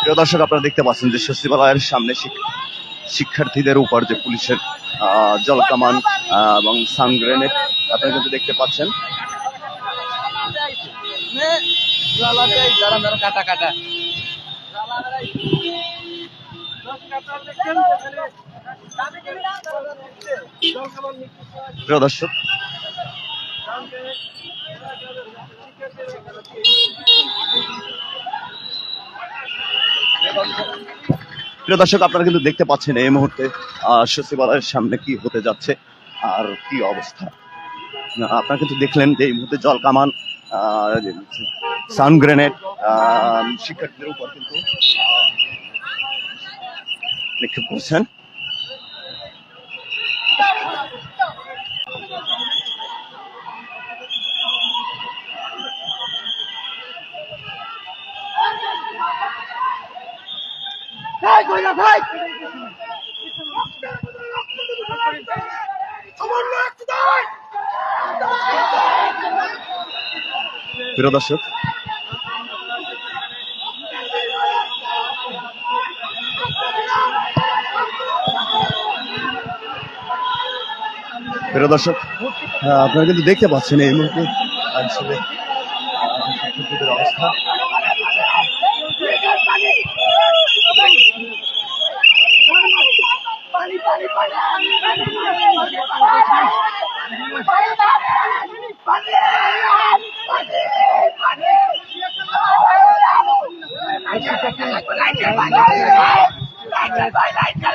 প্রিয় দর্শক, আপনারা দেখতে পাচ্ছেন যে সচিবালয়ের সামনে শিক্ষার্থীদের উপর যে পুলিশের জল কামান এবং সান গ্রেনেড আপনারা কিন্তু দেখতে পাচ্ছেন। কাটা কাটা। প্রিয় দর্শক প্রিয় দর্শক, আপনারা কিন্তু দেখতে পাচ্ছেন এই মুহূর্তে সচিবালয়ের সামনে কি হতে যাচ্ছে আর কি অবস্থা। আপনারা কিন্তু দেখলেন যে এই মুহূর্তে জল কামান সান গ্রেনেড শিক্ষার্থীদের উপর কিন্তু আহ, নিক্ষেপ করছেন প্রিয় দর্শক প্রিয় দর্শক আপনারা কিন্তু দেখতে পাচ্ছেন এই মুহূর্তে আসলে দেন ক্যামেরাগুলো সবাই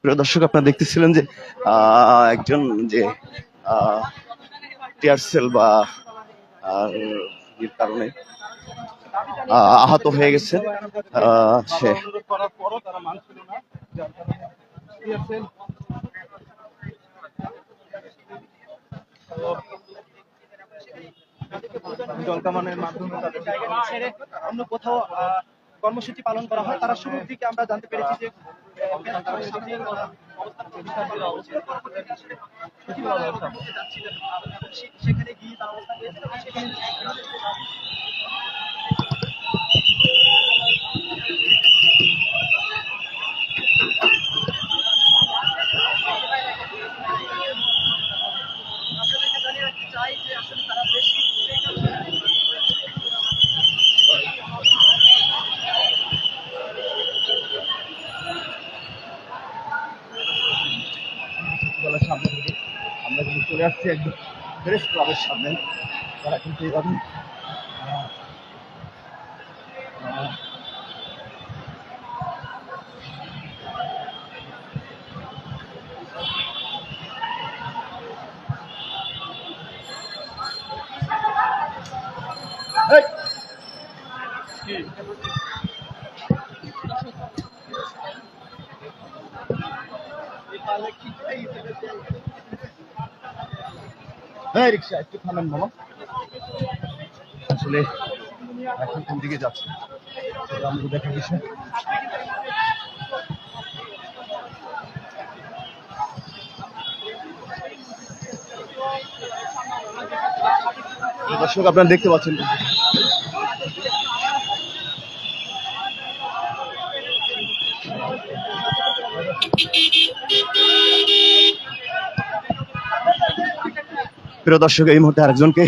প্রিয় দর্শক আপনারা দেখতেছিলেন যে একজন যে টিয়ার সেল বা কারণে আহ, আহত হয়ে গেছে। সে জলকামানের মাধ্যমে তাদের অন্য কোথাও কর্মসূচি পালন করা হয় তারা শুরুর দিকে আমরা জানতে পেরেছি যে। সেখানে গিয়ে অবস্থান এবং সেখানে আপনাদেরকে জানিয়ে রাখতে চাই যে আসলে তারা বেশি সচিবালয়ের সামনে থেকে আমরা কিন্তু চলে আসছি একদম প্রেস ক্লাবের সামনে। তারা কিন্তু এভাবে আহ, আহ, এই রিক্সা একটু থামেন আসলে এখন কোন দিকে যাচ্ছে? আমাকে দর্শক আপনারা দেখতে পাচ্ছেন। প্রিয় দর্শক এই মুহূর্তে আরেকজনকে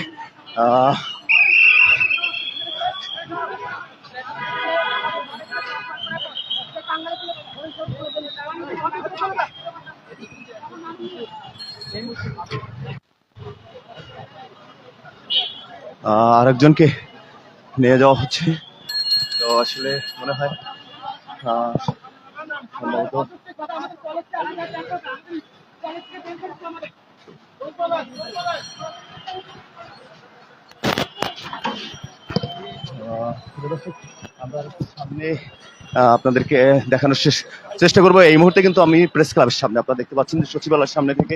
আরেকজনকে নিয়ে যাওয়া হচ্ছে। তো আসলে মনে হয় সম্ভবত আপনাদেরকে দেখানোর চেষ্টা করব। এই মুহূর্তে কিন্তু আমি প্রেস ক্লাবের সামনে। আপনারা দেখতে পাচ্ছেন সচিবালয়ের সামনে থেকে